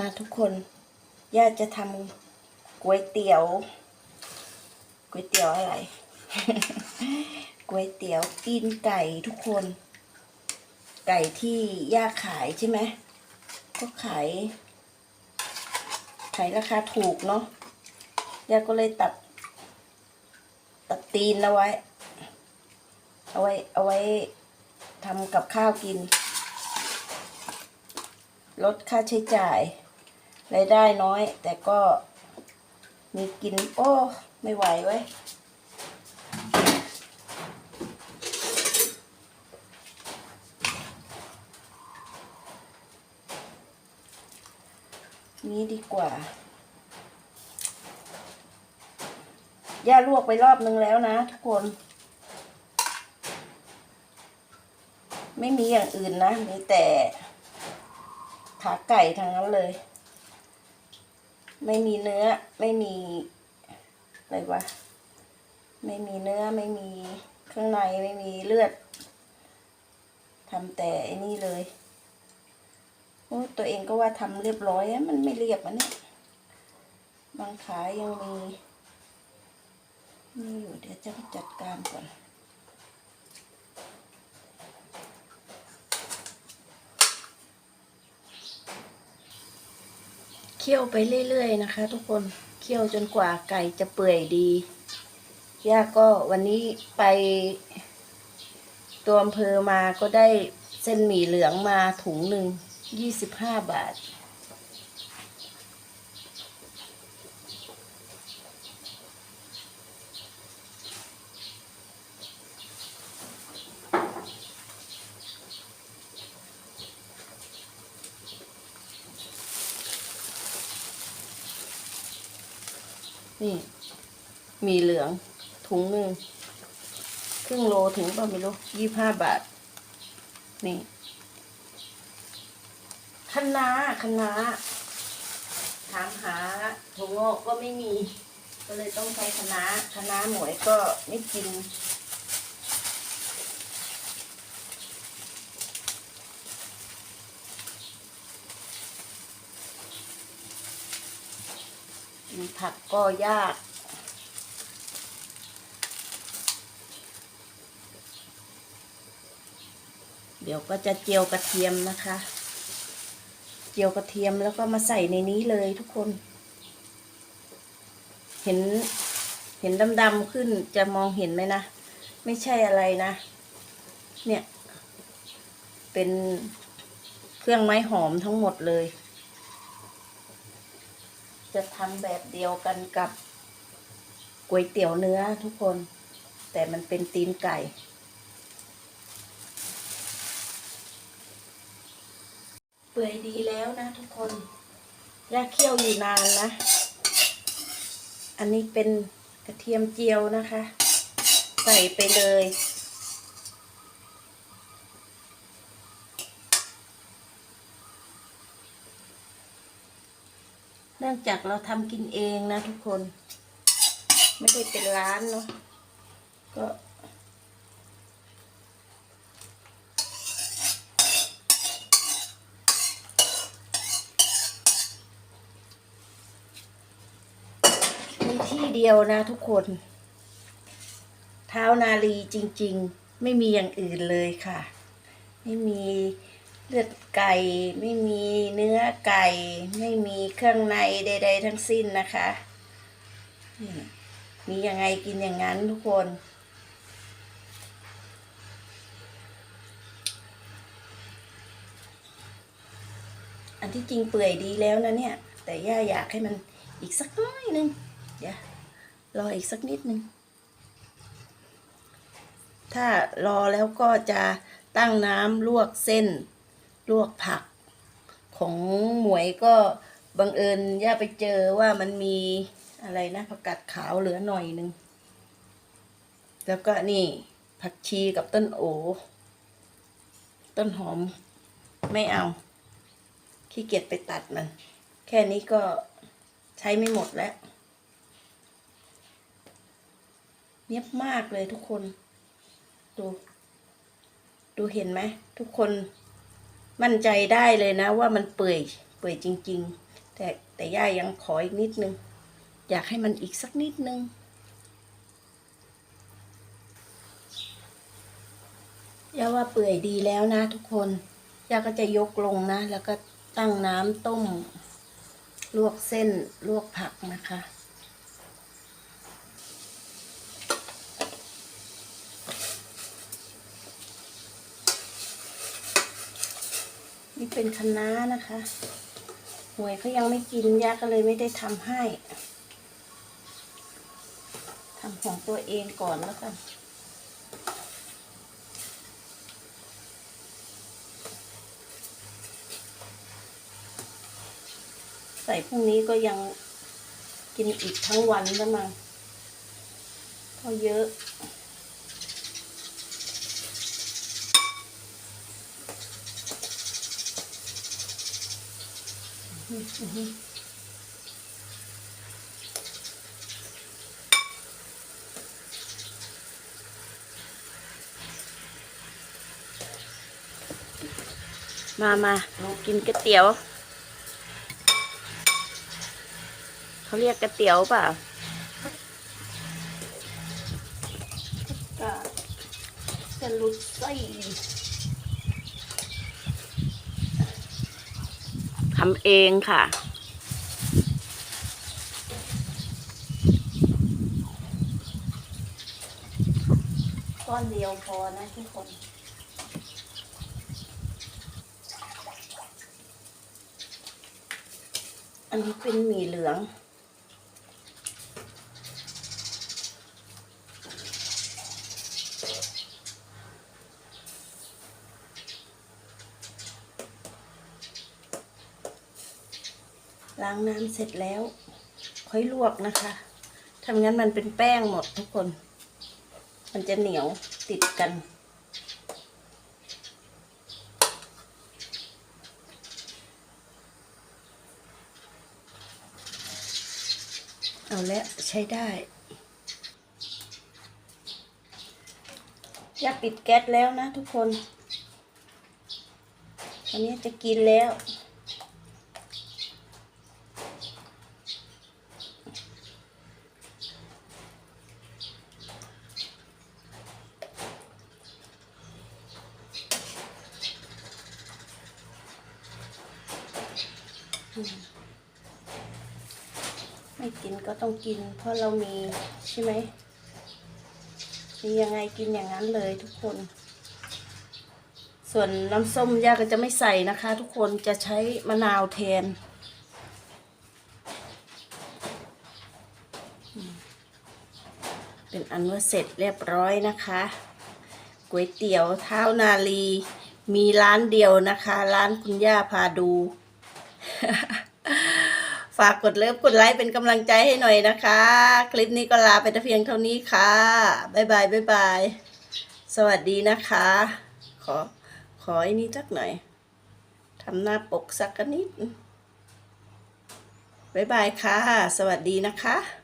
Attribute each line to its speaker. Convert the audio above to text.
Speaker 1: มาทุกคนย่าจะทำก๋วยเตี๋ยวก๋วยเตี๋ยวอะไรก๋วยเตี๋ยวตีนไก่ทุกคน ไก่ที่ย่าขายใช่ไหมก็ขายขายราคาถูกเนาะย่าก็เลยตัด ตัดตีนเอาไว้ เอาไว้เอาไว้ทำกับข้าวกิน ลดค่าใช้จ่าย รายได้น้อย แต่ก็มีกิน โอ้ ไม่ไหวไว้นี้ดีกว่า ย่าลวกไปรอบนึงแล้วนะทุกคน ไม่มีอย่างอื่นนะ มีแต่ขาไก่ทั้งนั้นเลย ไม่มีเนื้อ ไม่มีอะไรวะ ไม่มีเนื้อ ไม่มีเครื่องใน ไม่มีเลือด ทำแต่อ้นี่เลย โอ้ ตัวเองก็ว่าทำเรียบร้อยอะมันไม่เรียบอันนี้บางขายังมี นี่อยู่ เดี๋ยวจะจัดการก่อน เคี่ยวไปเรื่อยๆนะคะ ทุกคนเคี่ยวจนกว่าไก่จะเปื่อยดีย่าก็วันนี้ไปตัวอำเภอมาก็ได้เส้นหมี่เหลืองมาถุงหนึ่งยี่สิบห้าบาท นี่ มีเหลืองถุงหนึ่งครึ่งโลถึงป่ะไม่รู้ยี่ห้าบาท นี่คะน้าคะน้าถามหาถั่วงอกก็ไม่มี ก็เลยต้องใช้คะน้าคะน้าหมวยก็ไม่กิน กินผักก็ยาก เดี๋ยวก็จะเจียวกระเทียมนะคะ เจียวกระเทียมแล้วก็มาใส่ในนี้เลยทุกคน เห็นเห็นดำๆขึ้นจะมองเห็นไหมนะ ไม่ใช่อะไรนะ เนี่ย เป็นเครื่องไม้หอมทั้งหมดเลย จะทำแบบเดียวกันกับก๋วยเตี๋ยวเนื้อทุกคน แต่มันเป็นตีนไก่เปื่อยดีแล้วนะทุกคนย่าเคี่ยวอยู่นานนะ อันนี้เป็นกระเทียมเจียวนะคะ ใส่ไปเลย นื่องจากเราทำกินเองนะทุกคน ไม่ได้เป็นร้านเนาะก็มีที่เดียวนะทุกคน เท้านาลีจริง ๆ ไม่มีอย่างอื่นเลยค่ะ ไม่มี เลือดไก่ไม่มีเนื้อไก่ ไม่มีเครื่องในใด ๆ ทั้งสิ้นนะคะนี่มียังไงกินอย่างนั้นทุกคนอันที่จริงเปื่อยดีแล้วนะเนี่ย แต่ย่าอยากให้มันอีกสักน้อยหนึงเดี๋ยวรออีกสักนิดนึง ถ้ารอแล้วก็จะตั้งน้ำลวกเส้น ลวกผัก ของหมวยก็บังเอิญย่าไปเจอว่ามันมีอะไรนะผักกาดขาวเหลือหน่อยนึง แล้วก็นี่ผักชีกับต้นโอ ต้นหอมไม่เอา ขี้เกียจไปตัดมัน แค่นี้ก็ใช้ไม่หมดแล้วเนียบมากเลยทุกคน ดู ดูเห็นไหม ทุกคน มั่นใจได้เลยนะ ว่ามันเปื่อยเปื่อยจริงแต่แต่ย่ายังขออีกนิดนึง อยากให้มันอีกสักนิดนึงย่าว่าเปื่อยดีแล้วนะทุกคนย่าก็จะยกลงนะ แล้วก็ตั้งน้ำต้ม ลวกเส้นลวกผักนะคะ นี่เป็นคะน้านะคะหวยเขายังไม่กินย่าก็เลยไม่ได้ทำให้ทำของตัวเองก่อนแล้วกันใส่พรุ่งนี้ก็ยังกินอีกทั้งวันแล้วมั้งเพราะเยอะ มามากินก๋วยเตี๋ยว เขาเรียกก๋วยเตี๋ยวเปล่าจะลุดไส้ ทำเองค่ะก้อนเดียวพอนะทุกคนอันนี้เป็นหมี่เหลือง ล้างน้ำเสร็จแล้ว ค่อยลวกนะคะทำงั้นมันเป็นแป้งหมดทุกคน มันจะเหนียวติดกัน เอาแล้วใช้ได้อยากปิดแก๊สแล้วนะทุกคนอันนี้จะกินแล้ว ไม่กินก็ต้องกิน เพราะเรามีใช่ไหมมียังไงกินอย่างนั้นเลยทุกคน ส่วนน้ำส้มย่าก็จะไม่ใส่นะคะ ทุกคนจะใช้มะนาวแทนเป็นอันว่าเสร็จเรียบร้อยนะคะก๋วยเตี๋ยวเท้านาลี มีร้านเดียวนะคะ ร้านคุณย่าพาดู ฝากกดเลิฟกดไลค์เป็นกำลังใจให้หน่อยนะคะ คลิปนี้ก็ลาไปแต่เพียงเท่านี้ค่ะ บ๊ายบายบ๊ายบาย สวัสดีนะคะ ขอ ขอไอ้นี้สักหน่อยทำหน้าปกสักนิด บ๊ายบายค่ะ สวัสดีนะคะ